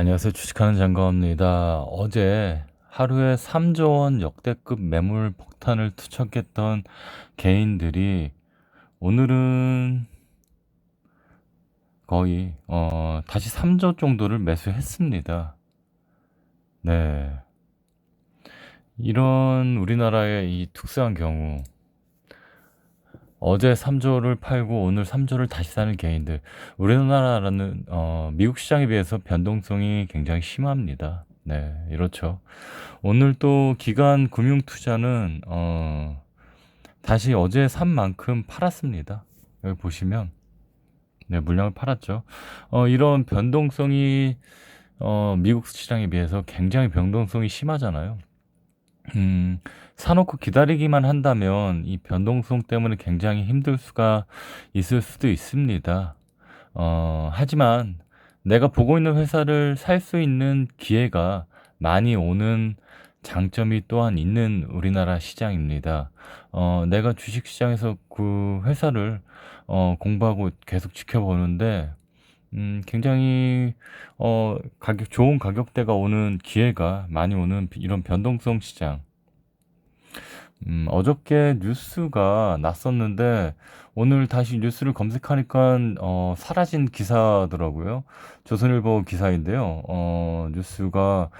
안녕하세요. 주식하는 장가입니다. 어제 하루에 3조 원 역대급 매물 폭탄을 투척했던 개인들이 오늘은 거의 어, 다시 3조 정도를 매수했습니다. 네. 이런 우리나라의 이 특수한 경우 어제 3조를 팔고 오늘 3조를 다시 사는 개인들. 우리나라라는 어, 미국 시장에 비해서 변동성이 굉장히 심합니다. 네, 이렇죠. 오늘 또 기관 금융 투자는 어, 다시 어제 산 만큼 팔았습니다. 여기 보시면 네, 물량을 팔았죠. 어, 이런 변동성이 어, 미국 시장에 비해서 굉장히 변동성이 심하잖아요. 음, 사놓고 기다리기만 한다면 이 변동성 때문에 굉장히 힘들 수가 있을 수도 있습니다. 어, 하지만 내가 보고 있는 회사를 살 수 있는 기회가 많이 오는 장점이 또한 있는 우리나라 시장입니다. 어, 내가 주식 시장에서 그 회사를 어, 공부하고 계속 지켜보는데 음, 굉장히 어, 가격 좋은 가격대가 오는 기회가 많이 오는 이런 변동성 시장. 음, 어저께 뉴스가 났었는데 오늘 다시 뉴스를 검색하니까 어, 사라진 기사더라고요. 조선일보 기사인데요. 어, 뉴스가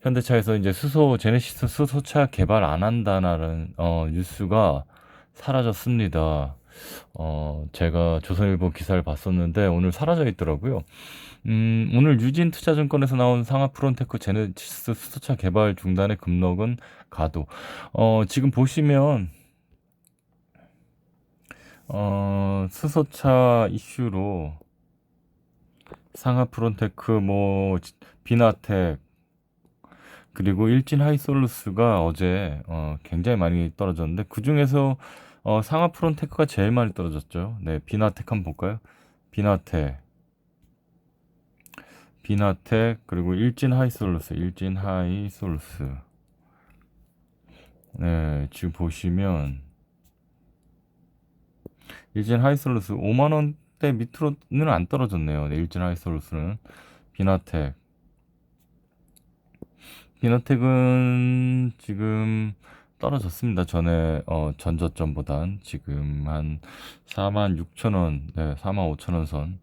현대차에서 이제 수소 제네시스 수소차 개발 안 한다는 어, 뉴스가 사라졌습니다. 어, 제가 조선일보 기사를 봤었는데 오늘 사라져 있더라고요. 음, 오늘 유진 투자증권에서 나온 상하 프론테크 제네시스 수소차 개발 중단의 급록은 가도. 어, 지금 보시면 어, 수소차 이슈로 상하 프론테크 뭐 비나텍 그리고 일진 하이솔루스가 어제 어, 굉장히 많이 떨어졌는데 그 중에서 어, 상하 프론테크가 제일 많이 떨어졌죠. 네, 비나텍 한번 볼까요? 비나텍, 비나텍 그리고 일진 하이솔루스, 일진 하이솔루스. 네, 지금 보시면 일진 하이솔루스 5만 원대 밑으로는 안 떨어졌네요. 네, 일진 하이솔루스는 비나텍. 비나텍은 지금 떨어졌습니다. 전에 어, 전저점보단 지금 한 4만 6천 원, 네, 4만 5천 원 선.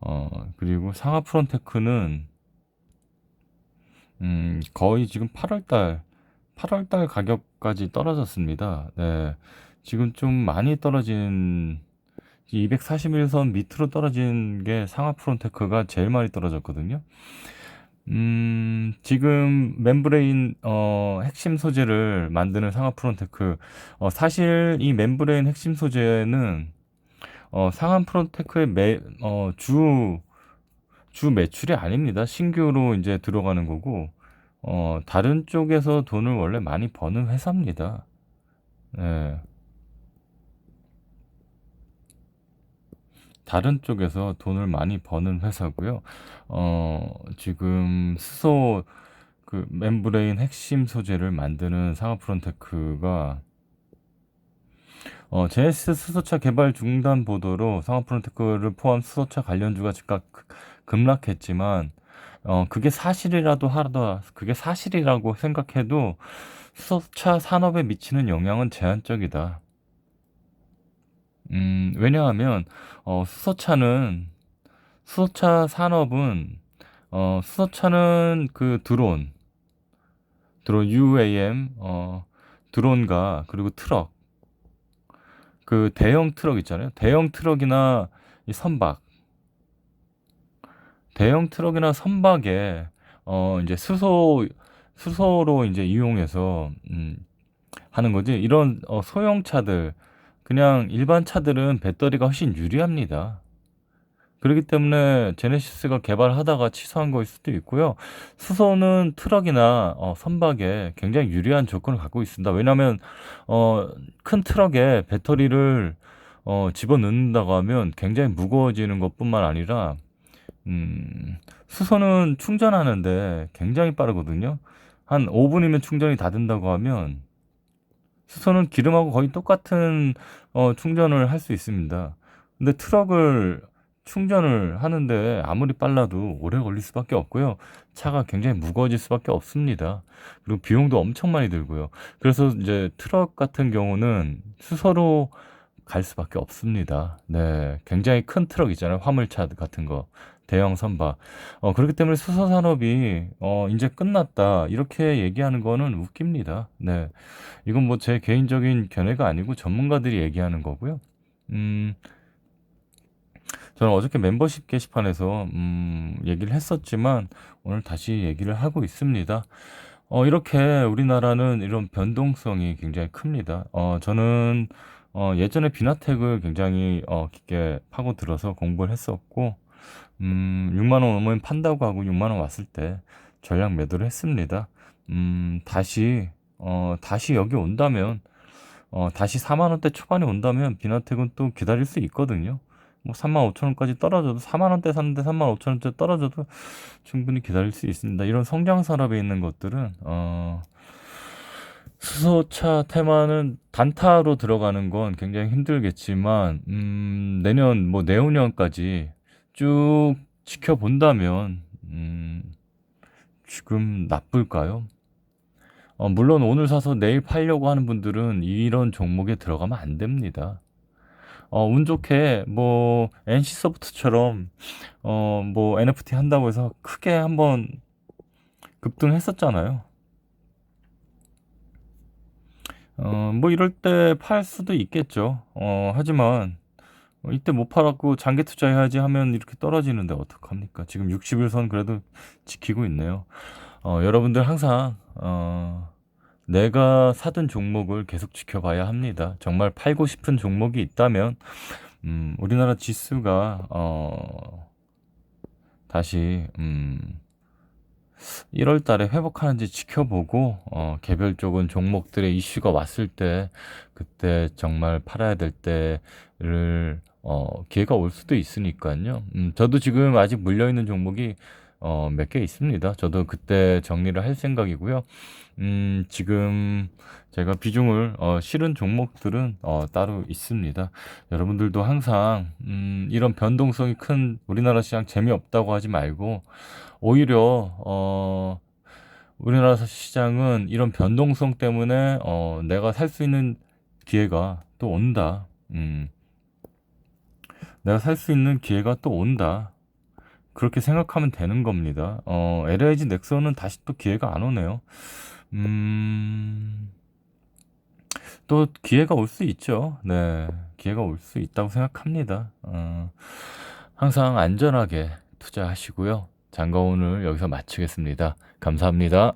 어, 그리고 상하 프론테크는 음, 거의 지금 8월 달 8월 달 가격까지 떨어졌습니다. 네. 지금 좀 많이 떨어진 241선 밑으로 떨어진 게 상하 프론테크가 제일 많이 떨어졌거든요. 음, 지금 멤브레인 어, 핵심 소재를 만드는 상하 프론테크 어, 사실 이 멤브레인 핵심 소재는 어, 상하 프론테크의 매, 어, 주, 주 매출이 아닙니다. 신규로 이제 들어가는 거고 어, 다른 쪽에서 돈을 원래 많이 버는 회사입니다. 네. 다른 쪽에서 돈을 많이 버는 회사고요. 어, 지금 수소 그 멤브레인 핵심 소재를 만드는 상하프론테크가 어, 제네시스 수소차 개발 중단 보도로 상하프론테크를 포함 수소차 관련주가 즉각 급락했지만 어, 그게 사실이라도 하다, 그게 사실이라고 생각해도 수소차 산업에 미치는 영향은 제한적이다. 음, 왜냐하면, 어, 수소차는, 수소차 산업은, 어, 수소차는 그 드론, 드론 UAM, 어, 드론과, 그리고 트럭, 그 대형 트럭 있잖아요. 대형 트럭이나 이 선박, 대형 트럭이나 선박에 어 이제 수소 수소로 이제 이용해서 음 하는 거지. 이런 어 소형 차들 그냥 일반 차들은 배터리가 훨씬 유리합니다. 그렇기 때문에 제네시스가 개발하다가 취소한 거일 수도 있고요. 수소는 트럭이나 어, 선박에 굉장히 유리한 조건을 갖고 있습니다. 왜냐하면 어, 큰 트럭에 배터리를 어, 집어넣는다고 하면 굉장히 무거워지는 것뿐만 아니라 음, 수소는 충전하는데 굉장히 빠르거든요. 한 5분이면 충전이 다 된다고 하면 수소는 기름하고 거의 똑같은 어, 충전을 할 수 있습니다. 근데 트럭을 충전을 하는데 아무리 빨라도 오래 걸릴 수밖에 없고요. 차가 굉장히 무거워질 수밖에 없습니다. 그리고 비용도 엄청 많이 들고요. 그래서 이제 트럭 같은 경우는 수소로 갈 수밖에 없습니다. 네. 굉장히 큰 트럭 있잖아요. 화물차 같은 거. 대형 선박. 어, 그렇기 때문에 수소 산업이, 어, 이제 끝났다. 이렇게 얘기하는 거는 웃깁니다. 네. 이건 뭐 제 개인적인 견해가 아니고 전문가들이 얘기하는 거고요. 음, 저는 어저께 멤버십 게시판에서, 음, 얘기를 했었지만, 오늘 다시 얘기를 하고 있습니다. 어, 이렇게 우리나라는 이런 변동성이 굉장히 큽니다. 어, 저는, 어, 예전에 비나텍을 굉장히, 어, 깊게 파고들어서 공부를 했었고, 음, 6만 원 오면 판다고 하고 6만 원 왔을 때 전략 매도를 했습니다. 음, 다시, 어, 다시 여기 온다면, 어, 다시 4만 원대 초반에 온다면 비나텍은 또 기다릴 수 있거든요. 뭐 3만 5천 원까지 떨어져도 4만 원대 샀는데 3만 5천 원대 떨어져도 충분히 기다릴 수 있습니다. 이런 성장 산업에 있는 것들은 어, 수소차 테마는 단타로 들어가는 건 굉장히 힘들겠지만 음, 내년 뭐 내후년까지 쭉 지켜본다면 음, 지금 나쁠까요? 어, 물론 오늘 사서 내일 팔려고 하는 분들은 이런 종목에 들어가면 안 됩니다. 어, 운 좋게 뭐 NC소프트처럼 어, 뭐 NFT 한다고 해서 크게 한번 급등했었잖아요. 어, 뭐 이럴 때 팔 수도 있겠죠. 어, 하지만 어, 이때 못 팔았고 장기 투자해야지 하면 이렇게 떨어지는데 어떡합니까? 지금 60일선 그래도 지키고 있네요. 어, 여러분들 항상 어, 내가 사둔 종목을 계속 지켜봐야 합니다. 정말 팔고 싶은 종목이 있다면 음, 우리나라 지수가 어, 다시 음, 1월 달에 회복하는지 지켜보고 어, 개별적인 종목들의 이슈가 왔을 때 그때 정말 팔아야 될 때를 어, 기회가 올 수도 있으니까요. 음, 저도 지금 아직 물려 있는 종목이 어, 몇 개 있습니다. 저도 그때 정리를 할 생각이고요. 음, 지금 제가 비중을 어, 실은 종목들은 어, 따로 있습니다. 여러분들도 항상 음, 이런 변동성이 큰 우리나라 시장 재미없다고 하지 말고 오히려 어, 우리나라 시장은 이런 변동성 때문에 어, 내가 살 수 있는 기회가 또 온다. 음, 내가 살 수 있는 기회가 또 온다. 그렇게 생각하면 되는 겁니다. 어, LIG 넥슨은 다시 또 기회가 안 오네요. 음, 또 기회가 올 수 있죠. 네. 기회가 올 수 있다고 생각합니다. 어, 항상 안전하게 투자하시고요. 장가 오늘 여기서 마치겠습니다. 감사합니다.